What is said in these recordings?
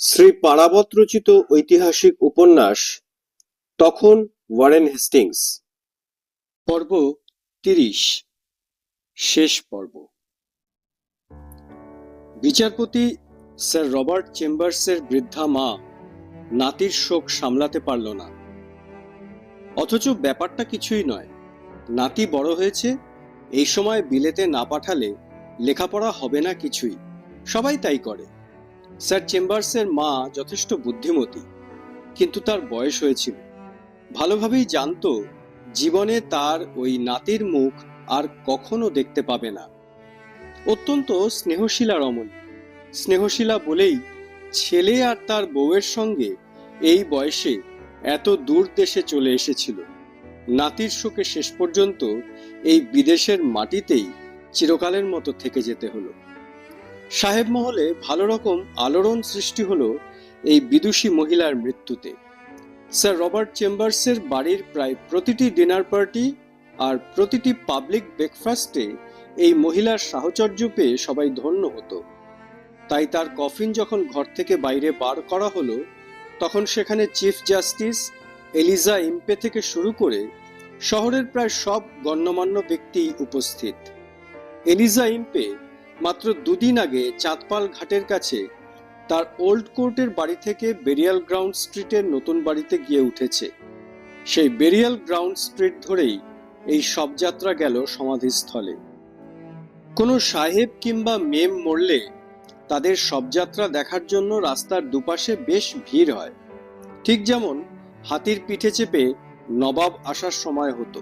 শ্রী পারাবত রচিত ঐতিহাসিক উপন্যাস, তখন ওয়ারেন হেস্টিংস। পর্ব তিরিশ, শেষ পর্ব। বিচারপতি স্যার রবার্ট চেম্বার্সের বৃদ্ধা মা নাতির শোক সামলাতে পারল না। অথচ ব্যাপারটা কিছুই নয়। নাতি বড় হয়েছে, এই সময় বিলেতে না পাঠালে লেখাপড়া হবে না কিছুই। সবাই তাই করে। স্যার চেম্বার্সের মা যথেষ্ট বুদ্ধিমতী, কিন্তু তার বয়স হয়েছিল। ভালোভাবেই জানতো, জীবনে তার ওই নাতির মুখ আর কখনো দেখতে পাবে না। অত্যন্ত স্নেহশীলা রমণী। স্নেহশীলা বলেই ছেলে আর তার বউয়ের সঙ্গে এই বয়সে এত দূর দেশে চলে এসেছিল। নাতির শোকে শেষ পর্যন্ত এই বিদেশের মাটিতেই চিরকালের মতো থেকে যেতে হলো। সাহেব মহলে ভালো রকম আলোড়ন সৃষ্টি হলো এই বিদুষী মহিলার মৃত্যুতে। স্যার রবার্ট চেম্বার্সের বাড়ির প্রায় প্রতিটি ডিনার পার্টি আর প্রতিটি পাবলিক ব্রেকফাস্টে এই মহিলার সাহচর্য পেয়ে সবাই ধন্য হতো। তাই তার কফিন যখন ঘর থেকে বাইরে বার করা হলো, তখন সেখানে চিফ জাস্টিস এলিজা ইম্পে থেকে শুরু করে শহরের প্রায় সব গণ্যমান্য ব্যক্তি উপস্থিত। এলিজা ইম্পে মাত্র দুদিন আগে চাঁদপাল ঘাটের কাছে তার ওল্ড কোর্টের বাড়ি থেকে বেরিয়াল গ্রাউন্ড স্ট্রিটের নতুন বাড়িতে গিয়ে উঠেছে। সেই বেরিয়াল গ্রাউন্ড স্ট্রিট ধরেই এই সব যাত্রা গেল সমাধিস্থলে। কোনো সাহেব কিংবা মেম মরলে তাদের শবযাত্রা দেখার জন্য রাস্তার দুপাশে বেশ ভিড় হয়। ঠিক যেমন হাতির পিঠে চেপে নবাব আসার সময় হতো।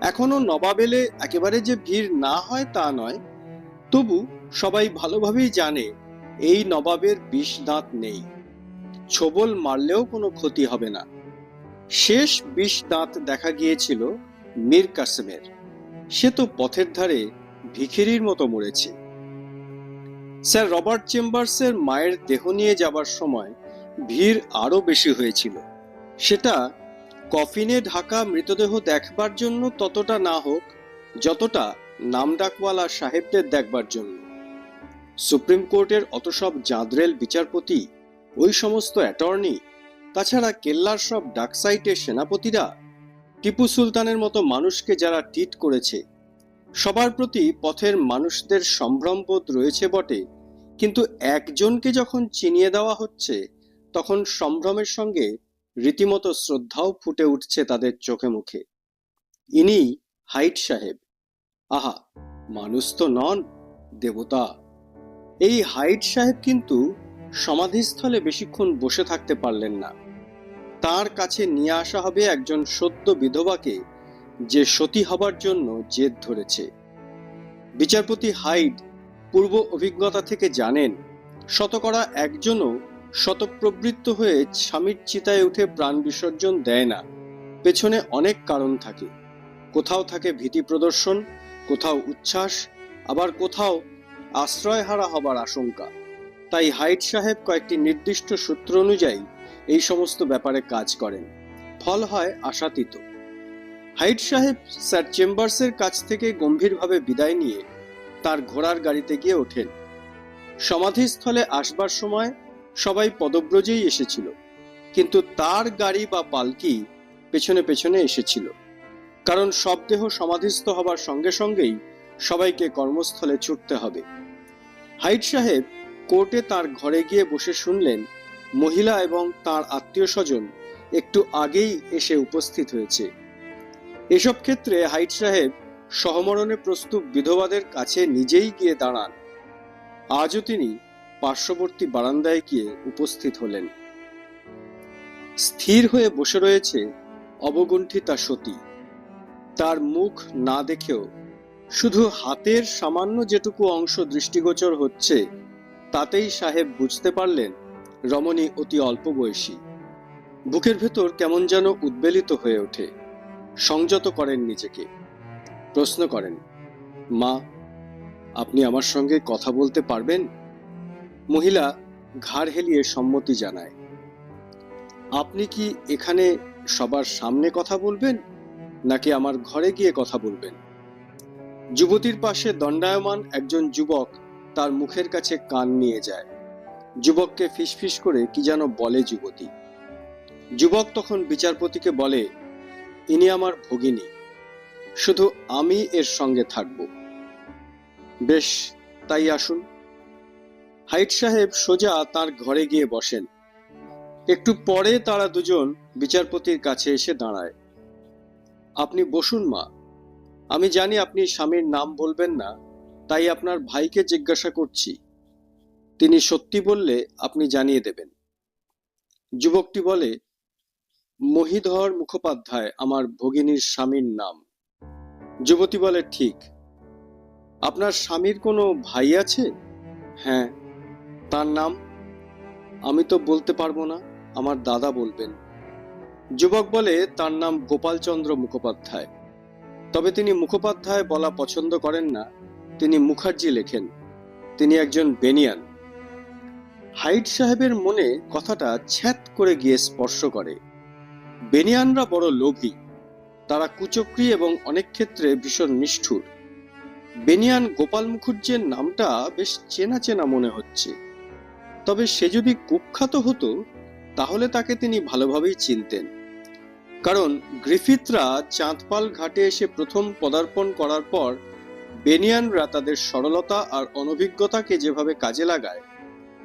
এখনও নবাব এলে একেবারে যে ভিড় না হয় তা নয় তবু সবাই ভালোভাবেই জানে, এই নবাবের বিষ দাঁত নেই। ছোবল মারলেও কোনো ক্ষতি হবে না। শেষ বিষ দাঁত দেখা গিয়েছিল মীর কাসেমের। সে তো পথের ধারে ভিখিরির মতো মরেছে। স্যার রবার্ট চেম্বার্সের মায়ের দেহ নিয়ে যাবার সময় ভিড় আরও বেশি হয়েছিল। সেটা কফিনে ঢাকা মৃতদেহ দেখবার জন্য ততটা না হোক, যতটা নামডাকওয়ালা সাহেবদের দেখবার জন্য। সুপ্রিম কোর্টের অত সব জাঁদরেল বিচারপতি, ওই সমস্ত অ্যাটর্নি, তাছাড়া কেল্লার সব ডাকসাইটের সেনাপতিরা, টিপু সুলতানের মতো মানুষকে যারা টিট করেছে, সবার প্রতি পথের মানুষদের সম্ভ্রমবোধ রয়েছে বটে, কিন্তু একজনকে যখন চিনিয়ে দেওয়া হচ্ছে, তখন সম্ভ্রমের সঙ্গে রীতিমতো শ্রদ্ধাও ফুটে উঠছে তাদের চোখে মুখে। ইনি হাইট সাহেব। আহা, মানুষ তো নন, দেবতা। এই হাইট সাহেব কিন্তু সমাধিস্থলে বেশিক্ষণ বসে থাকতে পারলেন না। তার কাছে নিয়ে আসা হবে একজন সদ্য বিধবাকে, যে সতী হবার জন্য জেদ ধরেছে। বিচারপতি হাইড পূর্ব অভিজ্ঞতা থেকে জানেন, শতকরা একজনও শতপ্রবৃত্ত হয়ে স্বামীর চিতায় উঠে প্রাণ বিসর্জন দেয় না। পেছনে অনেক কারণ থাকে। কোথাও থাকে ভীতি প্রদর্শন কোথাও উচ্ছ্বাস, আবার কোথাও আশ্রয়হারা হবার আশঙ্কা। তাই হাইট সাহেব কয়েকটি নির্দিষ্ট সূত্র অনুযায়ী এই সমস্ত ব্যাপারে কাজ করেন। ফল হয় আশাতীত। হাইট সাহেব স্যার চেম্বার্সের কাছ থেকে গম্ভীরভাবে বিদায় নিয়ে তার ঘোড়ার গাড়িতে গিয়ে ওঠেন। সমাধিস্থলে আসবার সময় সবাই পদব্রজেই এসেছিল, কিন্তু তার গাড়ি বা পালকি পেছনে পেছনে এসেছিল। কারণ সব দেহ সমাধিস্থ হবার সঙ্গে সঙ্গেই সবাইকে কর্মস্থলে ছুটতে হবে। হাইট সাহেব কোর্টে তার ঘরে গিয়ে বসে শুনলেন, মহিলা এবং তার আত্মীয় স্বজন একটু আগেই এসে উপস্থিত হয়েছে। এসব ক্ষেত্রে হাইট সাহেব সহমরণে প্রস্তুত বিধবাদের কাছে নিজেই গিয়ে দাঁড়ান। আজও তিনি পার্শ্ববর্তী বারান্দায় গিয়ে উপস্থিত হলেন। স্থির হয়ে বসে রয়েছে অবগুণ্ঠিতা সতী। তার মুখ না দেখেও, শুধু হাতের সামান্য যেটুকু অংশ দৃষ্টিগোচর হচ্ছে, তাতেই সাহেব বুঝতে পারলেন রমণী অতি অল্প বয়সী। বুকের ভেতর কেমন যেন উদ্বেলিত হয়ে ওঠে। সংযত করেন নিজেকে। প্রশ্ন করেন, মা, আপনি আমার সঙ্গে কথা বলতে পারবেন? মহিলা ঘাড় হেলিয়ে সম্মতি জানায়, আপনি কি এখানে সবার সামনে কথা বলবেন? নাকি আমার ঘরে গিয়ে কথা বলবেন? যুবতীর পাশে দণ্ডায়মান একজন যুবক তার মুখের কাছে কান নিয়ে যায়। যুবককে ফিসফিস করে কি যেন বলে যুবতী। যুবক তখন বিচারপতিকে বলে, ইনি আমার ভগিনী। শুধু আমি এর সঙ্গে থাকব। বেশ, তাই আসুন। হাইট সাহেব সোজা তার ঘরে গিয়ে বসেন। একটু পরে তারা দুজন বিচারপতির কাছে এসে দাঁড়ায়। আপনি বসুন মা। আমি জানি আপনি স্বামীর নাম বলবেন না, তাই আপনার ভাইকে জিজ্ঞাসা করছি। তিনি সত্যি বললে আপনি জানিয়ে দেবেন। যুবকটি বলে, মহিধর মুখোপাধ্যায় আমার ভগিনীর স্বামীর নাম। যুবতী বলে, ঠিক। আপনার স্বামীর কোনো ভাই আছে? হ্যাঁ। তার নাম? আমি তো বলতে পারব না, আমার দাদা বলবেন। যুবক বলে তার নাম গোপালচন্দ্র মুখোপাধ্যায়। তবে তিনি মুখোপাধ্যায় বলা পছন্দ করেন না, তিনি মুখার্জি লেখেন। তিনি একজন বেনিয়ান। হাইট সাহেবের মনে কথাটা ছ্যাত করে গিয়ে স্পর্শ করে। বেনিয়ানরা বড় লোভী, তারা কুচক্রী এবং অনেক ক্ষেত্রে ভীষণ নিষ্ঠুর। বেনিয়ান গোপাল মুখুজ্জের নামটা বেশ চেনা চেনা মনে হচ্ছে। তবে সে যদি কুখ্যাত হতো, তাহলে তাকে তিনি ভালোভাবেই চিনতেন। কারণ গ্রিফিথরা চাঁদপাল ঘাটে এসে প্রথম পদার্পণ করার পর বেনিয়ানরা তাদের সরলতা আর অনভিজ্ঞতাকে যেভাবে কাজে লাগায়,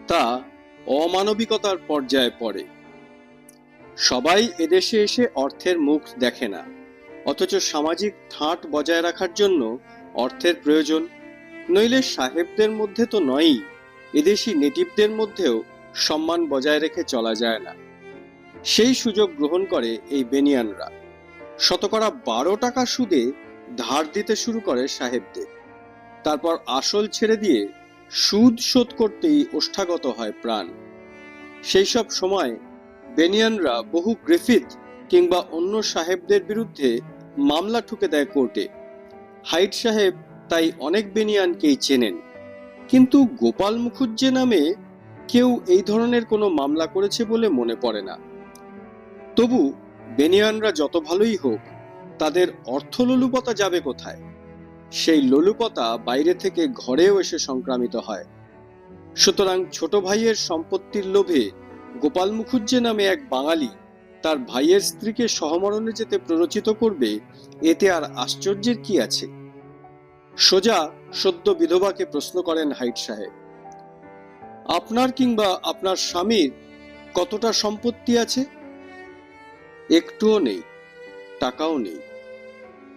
তা অমানবিকতার পর্যায়ে পড়ে। সবাই এদেশে এসে অর্থের মুখ দেখে না, অথচ সামাজিক ঠাঁট বজায় রাখার জন্য অর্থের প্রয়োজন। নইলে সাহেবদের মধ্যে তো নয়ই, এদেশি নেটিভদের মধ্যেও সম্মান বজায় রেখে চলা যায় না। সেই সুযোগ গ্রহণ করে এই বেনিয়ানরা। শতকরা বারো টাকা সুদে ধার দিতে শুরু করে সাহেবদের। তারপর আসল ছেড়ে দিয়ে সুদ শোধ করতেই ওষ্ঠাগত হয় প্রাণ। সেই সব সময় বেনিয়ানরা বহু গ্রিফিথ কিংবা অন্য সাহেবদের বিরুদ্ধে মামলা ঠুকে দেয় কোর্টে। হাইট সাহেব তাই অনেক বেনিয়ানকেই চেনেন। কিন্তু গোপাল মুখুজ্জে নামে কেউ এই ধরনের কোনো মামলা করেছে বলে মনে পড়ে না। তবু বেনিয়ানরা যত ভালোই হোক, তাদের অর্থলোলুপতা যাবে কোথায়? সেই লোলুপতা বাইরে থেকে ঘরেও এসে সংক্রামিত হয়। সুতরাং ছোট ভাইয়ের সম্পত্তির লোভে গোপাল মুখুজ্জে নামে এক বাঙালি তার ভাইয়ের স্ত্রীকে সহমরণে যেতে প্ররোচিত করবে, এতে আর আশ্চর্যের কি আছে? সোজা সদ্য বিধবাকে প্রশ্ন করেন হাইট সাহেব। আপনার কিংবা আপনার স্বামীর কতটা সম্পত্তি আছে? একটুও নেই, টাকাও নেই।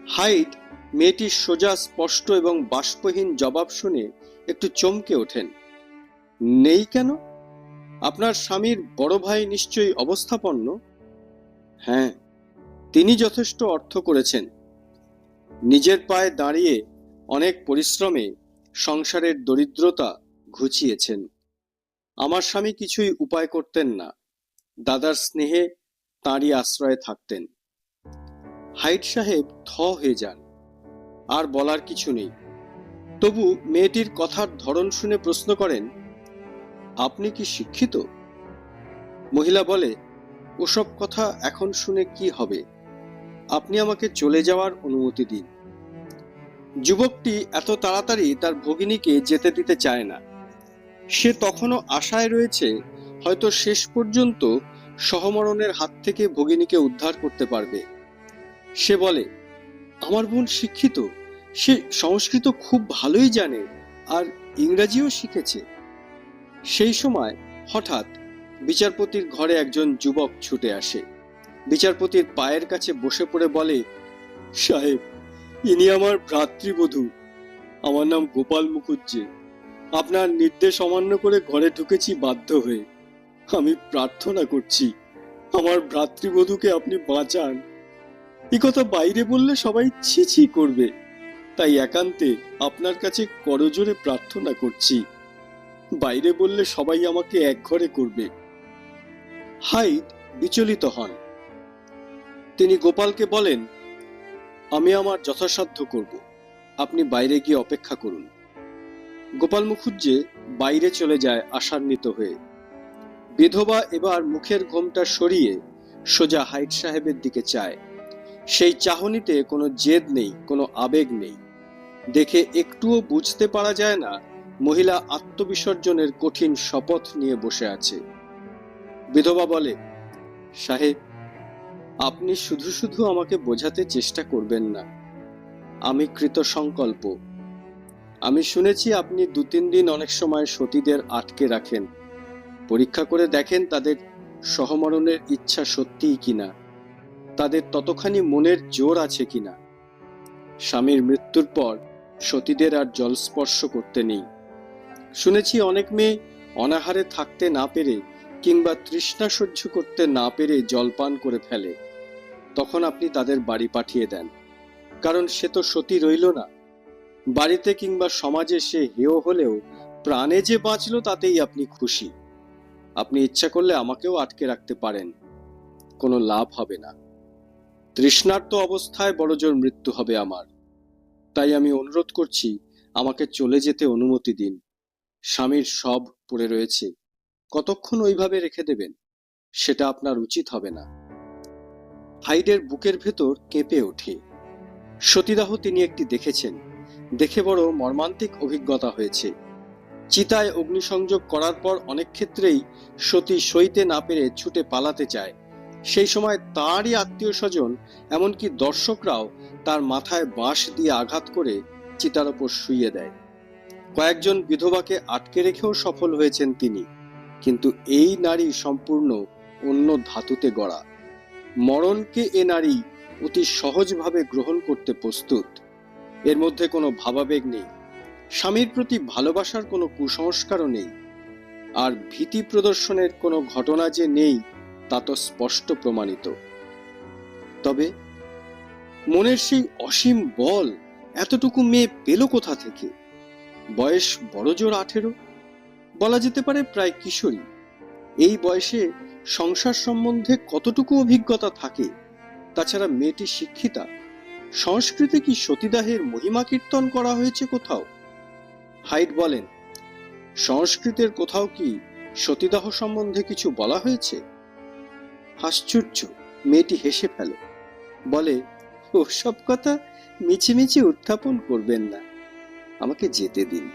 হাইট, মেয়েটির সোজা, স্পষ্ট এবং বাষ্পহীন জবাব শুনে একটু চমকে ওঠেন। নেই কেন? আপনার স্বামীর বড় ভাই নিশ্চয়ই অবস্থাপন্ন? হ্যাঁ তিনি যথেষ্ট অর্থ করেছেন। নিজের পায়ে দাঁড়িয়ে অনেক পরিশ্রমে সংসারের দরিদ্রতা ঘুচিয়েছেন। আমার স্বামী কিছুই উপায় করতেন না। দাদার স্নেহে তাঁরই আশ্রয়ে থাকতেন। হাইট সাহেব থ হয়ে যান। আর বলার কিছু নেই। তবু মেয়েটির কথার ধরন শুনে প্রশ্ন করেন, আপনি কি শিক্ষিত? মহিলা বলে, ওসব কথা এখন শুনে কি হবে? আপনি আমাকে চলে যাওয়ার অনুমতি দিন। যুবকটি এত তাড়াতাড়ি তার ভগিনীকে যেতে দিতে চায় না। সে তখনও আশায় রয়েছে, হয়তো শেষ পর্যন্ত সহমরণের হাত থেকে ভগিনীকে উদ্ধার করতে পারবে। সে বলে, আমার বোন শিক্ষিত, সে সংস্কৃত খুব ভালোই জানে আর ইংরাজিও শিখেছে। সেই সময় হঠাৎ বিচারপতির ঘরে একজন যুবক ছুটে আসে। বিচারপতির পায়ের কাছে বসে পড়ে বলে, সাহেব, ইনি আমার ভ্রাতৃবধূ। আমার নাম গোপাল মুখুজ্জে। আপনার নির্দেশ অমান্য করে ঘরে ঢুকেছি বাধ্য হয়ে। আমি প্রার্থনা করছি, আমার ভ্রাতৃবধূকে আপনি বাঁচান। এ কথা বাইরে বললে সবাই ছি ছি করবে, তাই একান্তে আপনার কাছে করজোরে প্রার্থনা করছি। বাইরে বললে সবাই আমাকে একঘরে করবে। হাইট বিচলিত হন। তিনি গোপালকে বলেন, আমি আমার যথাসাধ্য করব, আপনি বাইরে গিয়ে অপেক্ষা করুন। গোপাল মুখুজ্জে বাইরে চলে যায় আশান্বিত হয়ে। বিধবা এবার মুখের ঘোমটা সরিয়ে সোজা হাইট সাহেবের দিকে চায়। সেই চাহনিতে কোনো জেদ নেই, কোনো আবেগ নেই। দেখে একটুও বুঝতে পারা যায় না মহিলা আত্মবিসর্জনের কঠিন শপথ নিয়ে বসে আছে। বিধবা বলে, সাহেব, আপনি শুধু শুধু আমাকে বোঝাতে চেষ্টা করবেন না। আমি কৃত সংকল্প আমি শুনেছি আপনি দু তিন দিন অনেক সময় সতীদের আটকে রাখেন। পরীক্ষা করে দেখেন তাদের সহমরণের ইচ্ছা সত্যিই কিনা তাদের ততখানি মনের জোর আছে কিনা স্বামীর মৃত্যুর পর সতীদের আর জলস্পর্শ করতে নেই। শুনেছি অনেক মেয়ে অনাহারে থাকতে না পেরে কিংবা তৃষ্ণা সহ্য করতে না পেরে জলপান করে ফেলে। তখন আপনি তাদের বাড়ি পাঠিয়ে দেন। কারণ সে তো সতী রইল না। বাড়িতে কিংবা সমাজে সে হেয় হলেও প্রাণে যে বাঁচল তাতেই আপনি খুশি। আপনি ইচ্ছা করলে আমাকেও আটকে রাখতে পারেন। কোনো লাভ হবে না। তৃষ্ণার্ত অবস্থায় বড়জোর মৃত্যু হবে আমার। তাই আমি অনুরোধ করছি, আমাকে চলে যেতে অনুমতি দিন। স্বামীর সব পড়ে রয়েছে। কতক্ষণ ওইভাবে রেখে দেবেন? সেটা আপনার উচিত হবে না। হাইডের বুকের ভেতর কেঁপে ওঠে। সতীদাহ তিনি একটি দেখেছেন। দেখে বড় মর্মান্তিক অভিজ্ঞতা হয়েছে। চিতায় অগ্নিসংযোগ করার পর অনেক ক্ষেত্রেই সতী সইতে না পেরে ছুটে পালাতে চায়। সেই সময় তারই আত্মীয় স্বজন, এমনকি দর্শকরাও তার মাথায় বাঁশ দিয়ে আঘাত করে চিতার ওপর শুইয়ে দেয়। কয়েকজন বিধবাকে আটকে রেখেও সফল হয়েছেন তিনি, কিন্তু এই নারী সম্পূর্ণ অন্য ধাতুতে গড়া। মরণকে এ নারী অতি সহজভাবে গ্রহণ করতে প্রস্তুত। এর মধ্যে কোনো ভাবাবেগ নেই। স্বামীর প্রতি ভালোবাসার কোনো কুসংস্কারও নেই। আর ভীতি প্রদর্শনের কোনো ঘটনা যে নেই, তা তো স্পষ্ট প্রমাণিত। তবে মনের সেই অসীম বল এতটুকু মেয়ে পেল কোথা থেকে? বয়স বড়জোর আঠেরো? বলা যেতে পারে প্রায় কিশোরী। এই বয়সে সংসার সম্বন্ধে কতটুকু অভিজ্ঞতা থাকে, তাছাড়া মেয়েটি শিক্ষিতা। সংস্কৃতে কি সতীদাহের মহিমা কীর্তন করা হয়েছে কোথাও? হাইট বলেন। সংস্কৃতের কোথাও কি সতীদাহ সম্বন্ধে কিছু বলা হয়েছে? আশ্চর্য, মেয়েটি হেসে ফেলে। বলে, ওসব কথা মিছিমিছি উত্থাপন করবেন না। আমাকে যেতে দিন।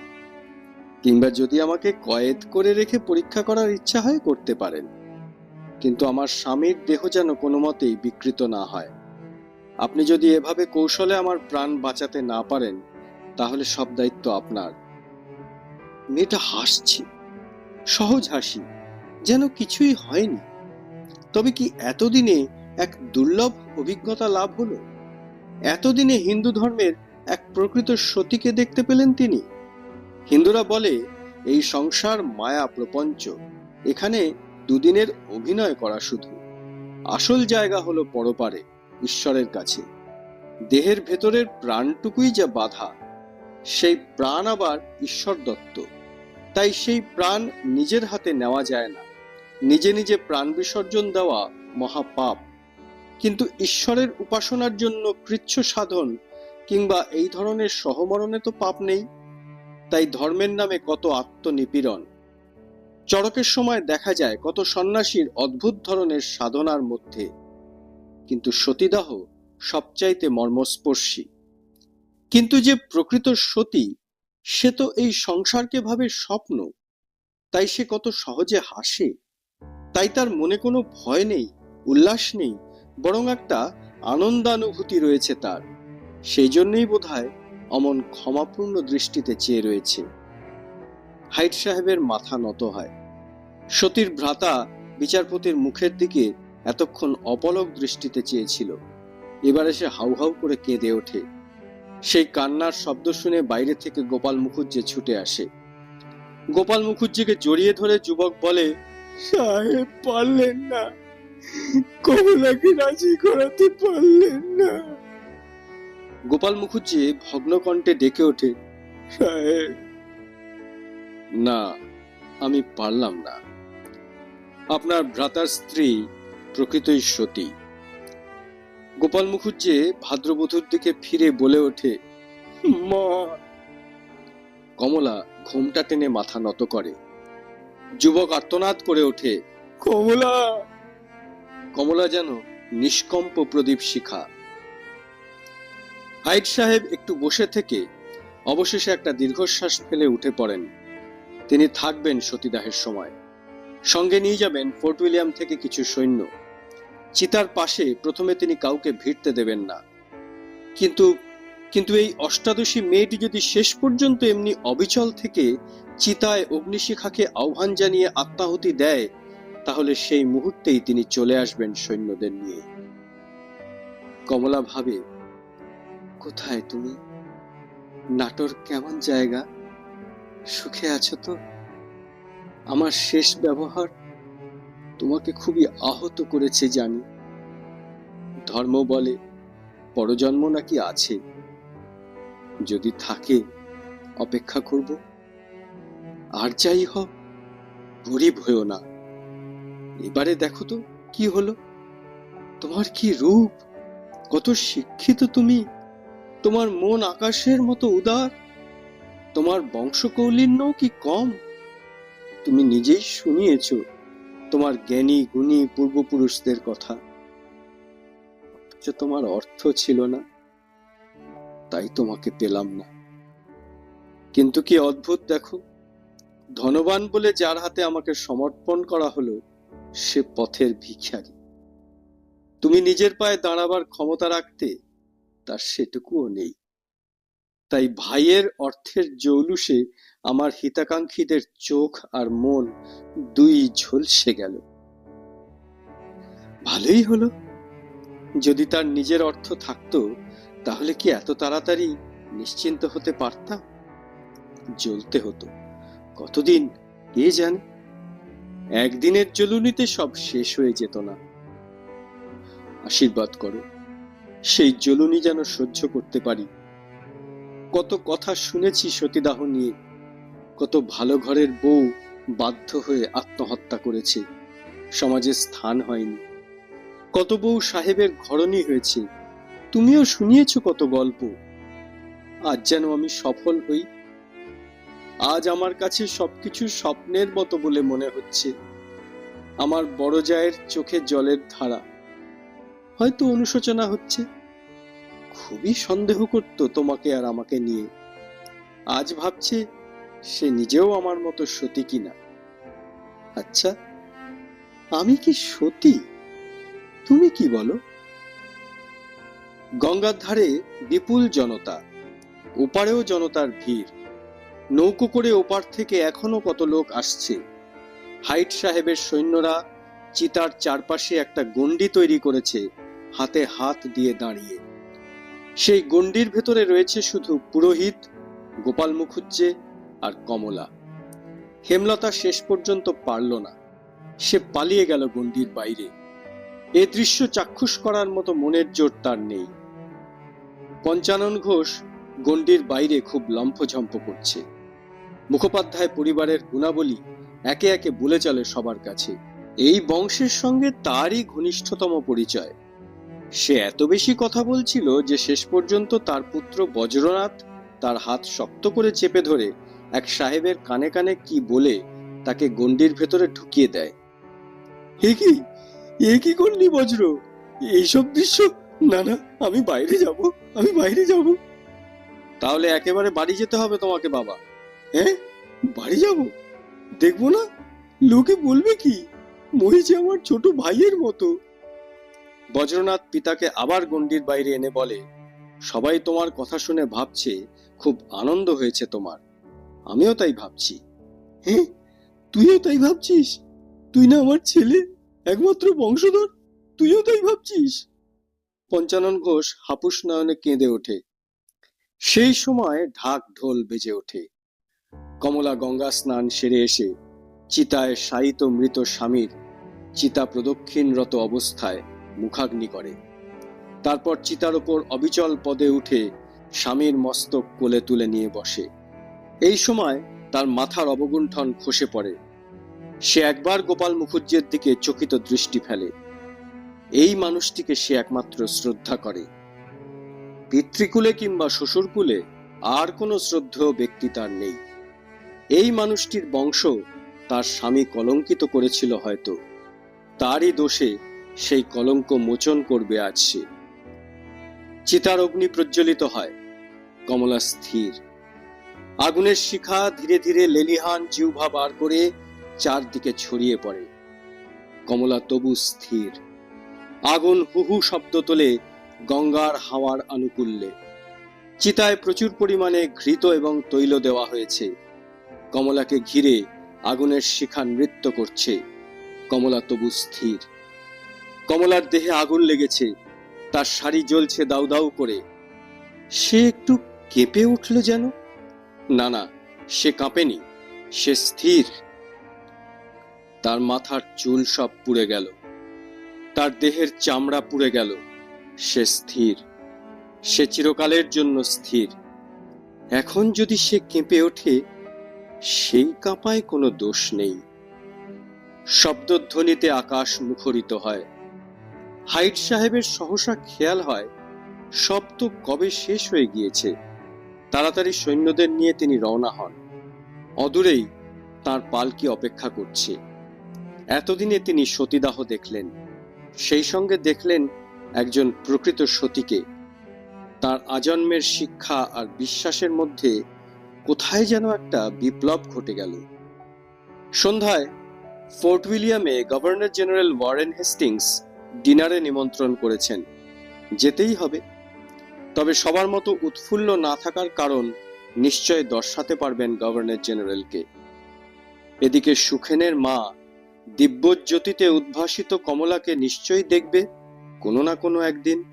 কিংবা যদি আমাকে কয়েদ করে রেখে পরীক্ষা করার ইচ্ছা হয়, করতে পারেন। কিন্তু আমার স্বামীর দেহ যেন কোনো মতেই বিকৃত না হয়। আপনি যদি এভাবে কৌশলে আমার প্রাণ বাঁচাতে না পারেন, তাহলে সব দায়িত্ব আপনার। মেয়েটা হাসছে। সহজ হাসি, যেন কিছুই হয়নি। তবে কি এতদিনে এক দুর্লভ অভিজ্ঞতা লাভ হলো? এতদিনে হিন্দু ধর্মের এক প্রকৃত সতীকে দেখতে পেলেন তিনি। হিন্দুরা বলে, এই সংসার মায়া প্রপঞ্চ। এখানে দুদিনের অভিনয় করা শুধু। আসল জায়গা হলো পরপারে, ঈশ্বরের কাছে। দেহের ভেতরের প্রাণটুকুই যা বাধা সেই প্রাণ আবার ঈশ্বর দত্ত। তাই সেই প্রাণ নিজের হাতে নেওয়া যায় না। নিজে নিজে প্রাণ বিসর্জন দেওয়া মহাপাপ। কিন্তু ঈশ্বরের উপাসনার জন্য কৃচ্ছ সাধন কিংবা এই ধরনের সহমরণে তো পাপ নেই। তাই ধর্মের নামে কত আত্মনিপীড়ন। চড়কের সময় দেখা যায় কত সন্ন্যাসীর অদ্ভুত ধরনের সাধনার মধ্যে। কিন্তু সতীদাহ সবচাইতে মর্মস্পর্শী। কিন্তু যে প্রকৃত সতী, সে তো এই সংসারকে ভাবে স্বপ্ন। তাই সে কত সহজে হাসে। তাই তার মনে কোনো ভয় নেই, উল্লাস নেই, বরং একটা আনন্দানুভূতি রয়েছে তার। সেই জন্যই বোধহয় অমন ক্ষমাপূর্ণ দৃষ্টিতে চেয়ে রয়েছে। হাইট সাহেবের মাথা নত হয়। সতীর ভ্রাতা বিচারপতির মুখের দিকে এতক্ষণ অপলক দৃষ্টিতে চেয়েছিল। এবারে সে হাউ হাউ করে কেঁদে ওঠে। সেই কান্নার শব্দ শুনে বাইরে থেকে গোপাল মুখুজ্জে ছুটে আসে। গোপাল মুখুজ্জিকে জড়িয়ে ধরে যুবক বলে, সাহেব, পারলেন না। কমলাকে রাজি করাতে পারলেন না। গোপাল মুখুজ্জি ভগ্ন কণ্ঠে ডেকে ওঠে, সাহেব, না, আমি পারলাম না। আপনার ভ্রাতার স্ত্রী প্রকৃতই সতী। গোপাল মুখুজ্জে ভাদ্রবধূর দিকে ফিরে বলে ওঠে, মা! কমলা ঘোমটা টেনে মাথা নত করে। যুবক আর্তনাদ করে ওঠে, কমলা! কমলা যেন নিষ্কম্প প্রদীপ শিখা। হাইট সাহেব একটু বসে থেকে অবশেষে একটা দীর্ঘশ্বাস ফেলে উঠে পড়েন। তিনি থাকবেন সতীদাহের সময়। সঙ্গে নিয়ে যাবেন ফোর্ট উইলিয়াম থেকে কিছু সৈন্য। চিতার পাশে প্রথমে তিনি কাউকে ভিড়তে দেবেন না। কিন্তু কিন্তু এই অষ্টাদশী মেয়েটি যদি শেষ পর্যন্ত এমনি অবিচল থেকে চিতায় অগ্নিশিখাকে আহ্বান জানিয়ে আত্মাহুতি দেয়, তাহলে সেই মুহূর্তেই তিনি চলে আসবেন সৈন্যদের নিয়ে। কমলা ভাবে, কোথায় তুমি? নাটোর কেমন জায়গা? সুখে আছো তো? আমার শেষ ব্যবহার তোমাকে খুবই আহত করেছে জানি। ধর্ম বলে, পরজন্ম নাকি আছে। যদি থাকে, অপেক্ষা করব। আর যাই হোক, গরিব হয়েও না। এবারে দেখো তো, কি হলো? তোমার কি রূপ? কত শিক্ষিত তুমি? তোমার মন আকাশের মতো উদার। তোমার বংশকৌলিন্য কি কম? তুমি নিজেই শুনিয়েছ। তোমার জ্ঞানী, গুণী পূর্বপুরুষদের কথা। অথচ তোমার অর্থ ছিল না। তাই তোমাকে পেলাম না। কিন্তু কি অদ্ভুত দেখো, ধনবান বলে যার হাতে আমাকে সমর্পণ করা হলো, সে পথের ভিখারি। তুমি নিজের পায়ে দাঁড়াবার ক্ষমতা রাখতে তার সেটুকুও নেই। তাই ভাইয়ের অর্থের জৌলুসে আমার হিতাকাঙ্ক্ষীদের চোখ আর মন দুই ঝলসে গেল। ভালোই হলো। যদি তার নিজের অর্থ থাকতো, তাহলে কি এত তাড়াতাড়ি নিশ্চিন্ত হতে পারতাম? জ্বলতে হতো। কতদিন, কে জানে? একদিনের জ্বলুনিতে সব শেষ হয়ে যেত না। আশীর্বাদ করো। সেই জ্বলুনি যেন সহ্য করতে পারি। কত কথা শুনেছি সতীদাহ নিয়ে। কত ভালো ঘরের বউ বাধ্য হয়ে আত্মহত্যা করেছে। সমাজে স্থান হয়নি। কত বউ সাহেবের ঘরণী হয়েছে। তুমিও শুনিয়েছ কত গল্প। আজ যেন আমি সফল হই। আজ আমার কাছে সবকিছু স্বপ্নের মতো বলে মনে হচ্ছে। আমার বড় জায়ের চোখে জলের ধারা। হয়তো অনুশোচনা হচ্ছে। খুবই সন্দেহ করত তোমাকে আর আমাকে নিয়ে। আজ ভাবছে সে নিজেও আমার মতো সতী কিনা। আচ্ছা আমি কি সতী? তুমি কি বলো? গঙ্গার ধারে বিপুল জনতা, ওপারেও জনতার ভিড়। নৌকো করে ওপার থেকে এখনও কত লোক আসছে। হাইট সাহেবের সৈন্যরা চিতার চারপাশে একটা গণ্ডি তৈরি করেছে, হাতে হাত দিয়ে দাঁড়িয়ে। সেই গণ্ডির ভেতরে রয়েছে শুধু পুরোহিত, গোপাল মুখুজ্জে আর কমলা। হেমলতা শেষ পর্যন্ত পারল না। সে পালিয়ে গেল গণ্ডির বাইরে। এ দৃশ্য চাক্ষুষ করার মতো মনের জোর তার নেই। পঞ্চানন ঘোষ গণ্ডির বাইরে খুব লম্ফঝম্প করছে। মুখোপাধ্যায় পরিবারের গুণাবলী একে একে বলে চলে সবার কাছে। এই বংশের সঙ্গে তারই ঘনিষ্ঠতম পরিচয়। সে এত বেশি কথা বলছিল যে শেষ পর্যন্ত তার পুত্র বজ্রনাথ তার হাত শক্ত করে চেপে ধরে এক সাহেবের কানে কানে কি বলে তাকে গণ্ডির ভেতরে ঢুকিয়ে দেয়। কি? এ কি করলি বজ্র? এইসব দৃশ্য? না না, আমি বাইরে যাব, আমি বাইরে যাব। তাহলে একেবারে বাড়ি যেতে হবে তোমাকে, বাবা। হ্যাঁ? বাড়ি যাব? দেখব না? লোকে বলবে কি? মহিছে আমার ছোট ভাইয়ের মতো। বজ্রনাথ পিতাকে আবার গণ্ডির বাইরে এনে বলে, সবাই তোমার কথা শুনে ভাবছে, খুব আনন্দ হয়েছে তোমার। আমিও তাই ভাবছি। হ্যাঁ তুইও তাই ভাবছিস? তুই না আমার ছেলে, একমাত্র বংশধর, তুইও তাই ভাবছিস? পঞ্চানন ঘোষ হাপুস নয়নে কেঁদে ওঠে। সেই সময় ঢাক ঢোল বেজে ওঠে। কমলা গঙ্গা স্নান সেরে এসে, চিতায় শায়িত মৃত স্বামীর, চিতা প্রদক্ষিণরত অবস্থায় মুখাগ্নি করে। তারপর চিতার ওপর অবিচল পদে উঠে স্বামীর মস্তক কোলে তুলে নিয়ে বসে। এই সময় তার মাথার অবগুণ্ঠন খসে পড়ে। সে একবার গোপাল মুখুজ্জের দিকে চকিত দৃষ্টি ফেলে। এই মানুষটিকে সে একমাত্র শ্রদ্ধা করে। পিতৃকুলে কিংবা শ্বশুরকুলে আর কোনো শ্রদ্ধেয় ব্যক্তি তার নেই। এই মানুষটির বংশ তার স্বামী কলঙ্কিত করেছিল হয়তো। তারই দোষে সেই কলঙ্ক মোচন করবে আজ সে। চিতার অগ্নি প্রজ্বলিত হয়, কমলা স্থির। আগুনের শিখা ধীরে ধীরে লেলিহান জিহ্বা বার করে চারদিকে ছড়িয়ে পড়ে। কমলা তবু স্থির। আগুন হুহু শব্দ তোলে গঙ্গার হাওয়ার আনুকূল্যে। চিতায় প্রচুর পরিমাণে ঘৃত এবং তৈল দেওয়া হয়েছে। কমলাকে ঘিরে আগুনের শিখা নৃত্য করছে। কমলা তবু স্থির। কমলার দেহে আগুন লেগেছে। তার শাড়ি জ্বলছে দাউ দাউ করে। সে একটু কেঁপে উঠল যেন? না না, সে কাঁপেনি, সে স্থির। তার মাথার চুল সব পুড়ে গেল। তার দেহের চামড়া পুড়ে গেল। সে স্থির। সে চিরকালের জন্য স্থির। এখন যদি সে কেঁপে ওঠে, সেই কাঁপায় কোনো দোষ নেই। শব্দধ্বনিতে আকাশ মুখরিত হয়। হাইট সাহেবের সহসা খেয়াল হয়, সব তো কবে শেষ হয়ে গিয়েছে। তাড়াতাড়ি সৈন্যদের নিয়ে তিনি রওনা হন। অদূরেই তার পালকি অপেক্ষা করছে। এতদিনে তিনি সতীদাহ দেখলেন, সেই সঙ্গে দেখলেন একজন প্রকৃত সতীকে। তার আজন্মের শিক্ষা আর বিশ্বাসের মধ্যে কোথায় যেন একটা বিপ্লব ঘটে গেল। সন্ধ্যায় ফোর্ট উইলিয়ামে গভর্নর জেনারেল ওয়ারেন হেস্টিংস ডিনারে নিমন্ত্রণ করেছেন। যেতেই হবে। তবে সবার মতো উৎফুল্ল না থাকার কারণ নিশ্চয় দর্শাতে পারবেন গভর্নর জেনারেলকে। এদিকে সুখেনের মা দিব্যজ্যোতিতে উদ্ভাসিত কমলাকে নিশ্চয়ই দেখবে কোনো না কোনো একদিন।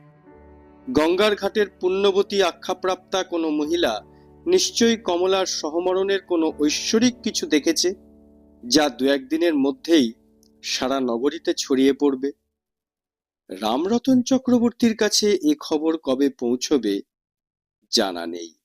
গঙ্গার ঘাটের পুণ্যবতী আখ্যাপ্রাপ্তা কোনো মহিলা নিশ্চয়ই কমলার সহমরণের কোনো ঐশ্বরিক কিছু দেখেছে, যা দু একদিনের মধ্যেই সারা নগরীতে ছড়িয়ে পড়বে। রামরতন চক্রবর্তীর কাছে এ খবর কবে পৌঁছবে জানা নেই।